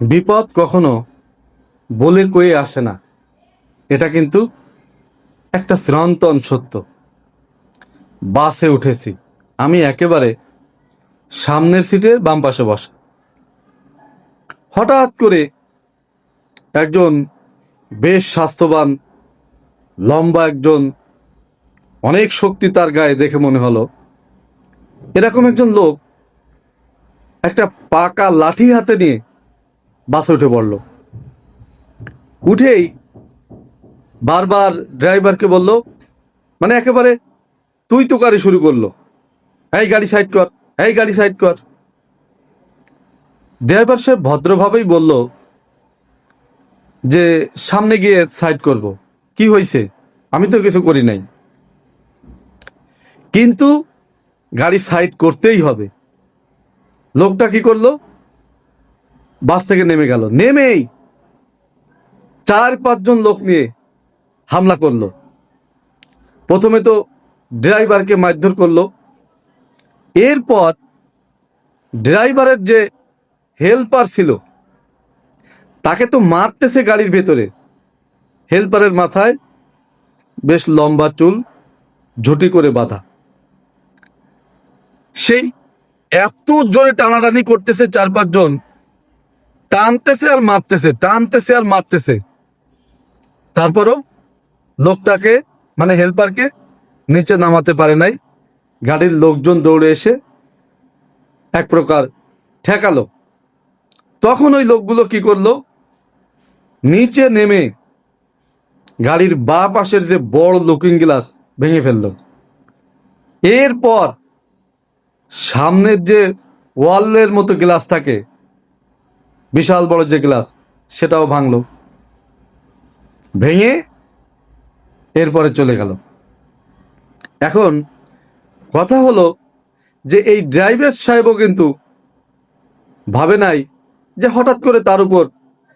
বিপদ কখনো বলে কয়ে আসে না। এটা কিন্তু একটা চিরন্তন সত্য। বাসে উঠেছি। আমি একেবারে সামনের সিটে বাম পাশে বসা। হঠাৎ করে একজন বেশ স্বাস্থ্যবান, লম্বা একজন, অনেক শক্তি তার গায়ে দেখে মনে হলো। এরকম একজন লোক একটা পাকা লাঠি হাতে নিয়ে বাসে উঠে পড়ল উঠেই বারবার ড্রাইভারকে বলল মানে একেবারে তুই তো গাড়ি শুরু করল। এই গাড়ি সাইড কর, এই গাড়ি সাইড কর। ড্রাইভার সাহেব ভদ্রভাবেই বলল যে, সামনে গিয়ে সাইড করব। কি হয়েছে আমি তো কিছু করি নাই। কিন্তু গাড়ি সাইড করতেই হবে। লোকটা কি করল? বাস থেকে নেমে গেল। নেমেই চার পাঁচজন লোক নিয়ে হামলা করল। প্রথমে তো ড্রাইভারকে মারধর করল। এরপর ড্রাইভারের যে হেল্পার ছিল, তাকে তো মারতেছে গাড়ির ভেতরে। হেল্পারের মাথায় বেশ লম্বা চুল, ঝুটি করে বাঁধা। সেই এত জোরে টানাটানি করতেছে চার পাঁচজন। টানতেছে আর মারতেছে, টানতেছে আর মারতেছে। তারপরও লোকটাকে মানে হেল্পারকে নিচে নামাতে পারে নাই। গাড়ির লোকজন দৌড়ে এসে এক প্রকার ঠেকালো। তখন ওই লোকগুলো কি করল? নিচে নেমে গাড়ির বা পাশের যে বড় লুকিং গ্লাস ভেঙে ফেলল। এরপর সামনের যে ওয়ালের মতো গ্লাস থাকে বিশাল বড় যে গ্লাস, সেটাও ভাঙলো। ভেঙে এরপরে চলে গেল। এখন কথা হলো যে এই ড্রাইভার সাহেবও কিন্তু ভাবে নাই যে হঠাৎ করে তার উপর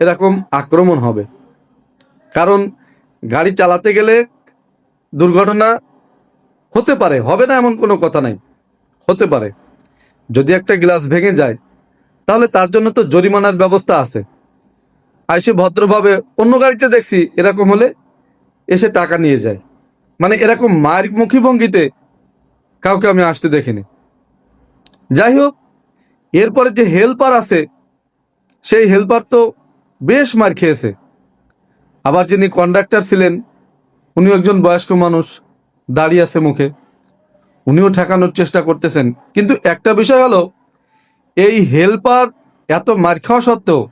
এরকম আক্রমণ হবে। কারণ গাড়ি চালাতে গেলে দুর্ঘটনা হতে পারে, হবে না এমন কোনো কথা নাই, হতে পারে। যদি একটা গ্লাস ভেঙে যায় তাহলে তার জন্য তো জরিমানার ব্যবস্থা আছে। আইসে ভদ্রভাবে অন্য গাড়িতে দেখছি এরকম হলে এসে টাকা নিয়ে যায়। মানে এরকম মায়ের মুখী ভঙ্গিতে কাউকে আমি আসতে দেখিনি। যাই হোক, এরপরে যে হেল্পার আছে, সেই হেল্পার তো বেশ মার খেয়েছে। আবার যিনি কন্ডাক্টর ছিলেন উনি একজন বয়স্ক মানুষ, দাঁড়িয়ে আছে মুখে। উনিও ঠেকানোর চেষ্টা করতেছেন। কিন্তু একটা বিষয় হলো এই হেল্পার এত মার খাওয়া সত্ত্বেও